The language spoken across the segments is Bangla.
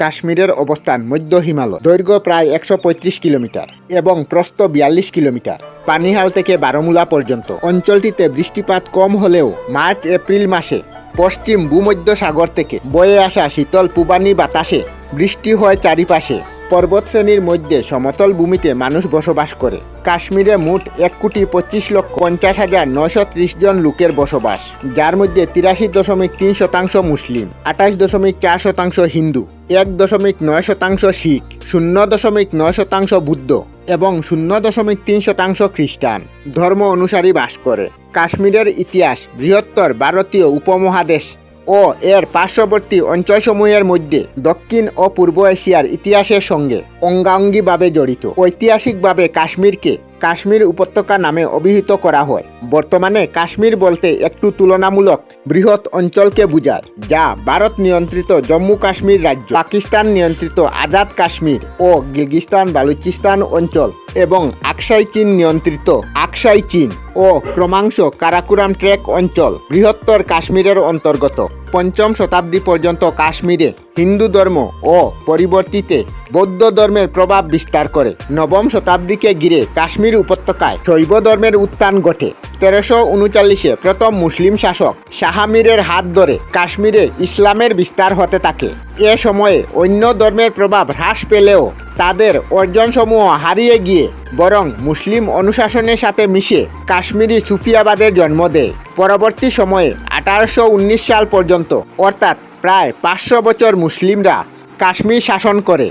কাশ্মীরের অবস্থান মধ্য হিমালয়। দৈর্ঘ্য প্রায় একশো পঁয়ত্রিশ কিলোমিটার এবং প্রস্থ বিয়াল্লিশ কিলোমিটার। পানিহাল থেকে বারমুলা পর্যন্ত। অঞ্চলটিতে বৃষ্টিপাত কম হলেও মার্চ, এপ্রিল মাসে পশ্চিম ভূমধ্য সাগর থেকে বয়ে আসা শীতল পূবানি বাতাসে বৃষ্টি হয় চারিপাশে। পর্বত শ্রেণির মধ্যে সমতল ভূমিতে মানুষ বসবাস করে। কাশ্মীরে মোট এক কোটি পঁচিশ লক্ষ পঞ্চাশ হাজার নয়শো ত্রিশ জন লোকের বসবাস, যার মধ্যে তিরাশি দশমিক তিন শতাংশ মুসলিম, আঠাশ দশমিক চার শতাংশ হিন্দু, এক দশমিক নয় শতাংশ শিখ, শূন্য দশমিক নয় শতাংশ বুদ্ধ এবং শূন্য দশমিক তিন শতাংশ খ্রিস্টান। ধর্ম অনুসারী বাস করে। কাশ্মীরের ইতিহাস বৃহত্তর ভারতীয় উপমহাদেশ ও এর পার্শ্ববর্তী অঞ্চলসমূহের মধ্যে দক্ষিণ ও পূর্ব এশিয়ার ইতিহাসের সঙ্গে অঙ্গাঙ্গিভাবে জড়িত। ঐতিহাসিকভাবে কাশ্মীরকে কাশ্মীর উপত্যকা নামে অভিহিত করা হয়। বর্তমানে কাশ্মীর বলতে একটু তুলনামূলক বৃহৎ অঞ্চলকে বোঝায়, যা ভারত নিয়ন্ত্রিত জম্মু কাশ্মীর রাজ্য, পাকিস্তান নিয়ন্ত্রিত আজাদ কাশ্মীর ও গিলগিস্তান বালুচিস্তান অঞ্চল এবং আকসাই চীন নিয়ন্ত্রিত আকসাই চীন ও ক্রমাংশ কারাকুরাম ট্রেক অঞ্চল বৃহত্তর কাশ্মীরের অন্তর্গত। পঞ্চম শতাব্দী পর্যন্ত কাশ্মীরে হিন্দু ধর্ম ও পরিবর্তিতে বৌদ্ধ ধর্মের প্রভাব বিস্তার করে। নবম শতাব্দীকে ঘিরে কাশ্মীর উপত্যকায় শৈব ধর্মের উত্থান ঘটে। তেরোশো উনচল্লিশে প্রথম মুসলিম শাসক শাহামিরের হাত ধরে কাশ্মীরে ইসলামের বিস্তার হতে থাকে। এ সময়ে অন্য ধর্মের প্রভাব হ্রাস পেলেও তাদের অর্জনসমূহ হারিয়ে গিয়ে বরং মুসলিম অনুশাসনের সাথে মিশে কাশ্মীরি সুফিয়াবাদের জন্ম দেয়। পরবর্তী সময়ে আঠারোশো উনিশ সাল পর্যন্ত, অর্থাৎ প্রায় পাঁচশো বছর মুসলিমরা কাশ্মীর শাসন করে।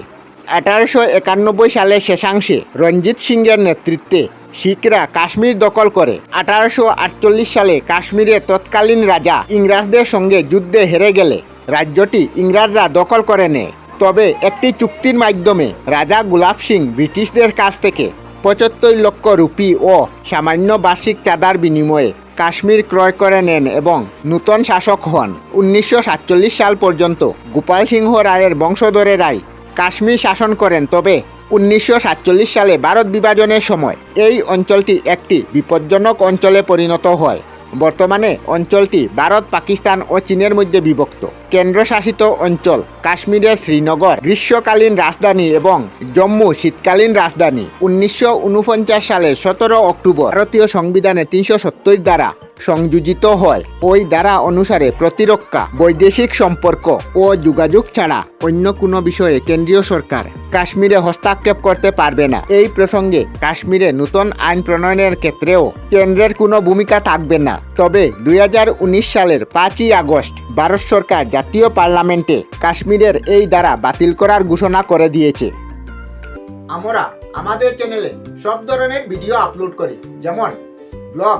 আঠারোশো একানব্বই সালের শেষাংশে রঞ্জিত সিংয়ের নেতৃত্বে শিখরা কাশ্মীর দখল করে। আঠারোশো আটচল্লিশ সালে কাশ্মীরের তৎকালীন রাজা ইংরাজদের সঙ্গে যুদ্ধে হেরে গেলে রাজ্যটি ইংরাজরা দখল করে নেয়। তবে একটি চুক্তির মাধ্যমে রাজা গুলাব সিং ব্রিটিশদের কাছ থেকে পঁচাত্তর লক্ষ রুপি ও সামান্য বার্ষিক চাঁদার বিনিময়ে কাশ্মীর ক্রয় করে নেন এবং নূতন শাসক হন। উনিশশো সাতচল্লিশ সাল পর্যন্ত গোপাল সিংহ রায়ের বংশধরেরাই কাশ্মীর শাসন করেন। তবে উনিশশো সাতচল্লিশ সালে ভারত বিভাজনের সময় এই অঞ্চলটি একটি বিপজ্জনক অঞ্চলে পরিণত হয়। বর্তমানে অঞ্চলটি ভারত, পাকিস্তান ও চীনের মধ্যে বিভক্ত। কেন্দ্রশাসিত অঞ্চল কাশ্মীরের শ্রীনগর, গ্রীষ্মকালীন রাজধানী এবং জম্মু শীতকালীন রাজধানী। উনিশশো ঊনপঞ্চাশ সালে সতেরো অক্টোবর ভারতীয় সংবিধানে তিনশো সত্তর দ্বারা সংযোজিত হয়। ওই দ্বারা অনুসারে প্রতিরক্ষা, বৈদেশিক সম্পর্ক ও যোগাযোগ ছাড়া অন্য কোনো বিষয়ে কেন্দ্রীয় সরকার কাশ্মীরে হস্তক্ষেপ করতে পারবে না। এই প্রসঙ্গে কাশ্মীরে নতুন আইন প্রণয়নের ক্ষেত্রেও কেন্দ্রের কোনো ভূমিকা থাকবে না। তবে দুই হাজার উনিশ সালের পাঁচই আগস্ট ভারত সরকার জাতীয় পার্লামেন্টে কাশ্মীরের এই দ্বারা বাতিল করার ঘোষণা করে দিয়েছে। আমরা আমাদের চ্যানেলে সব ধরনের ভিডিও আপলোড করি। যেমন ব্লগ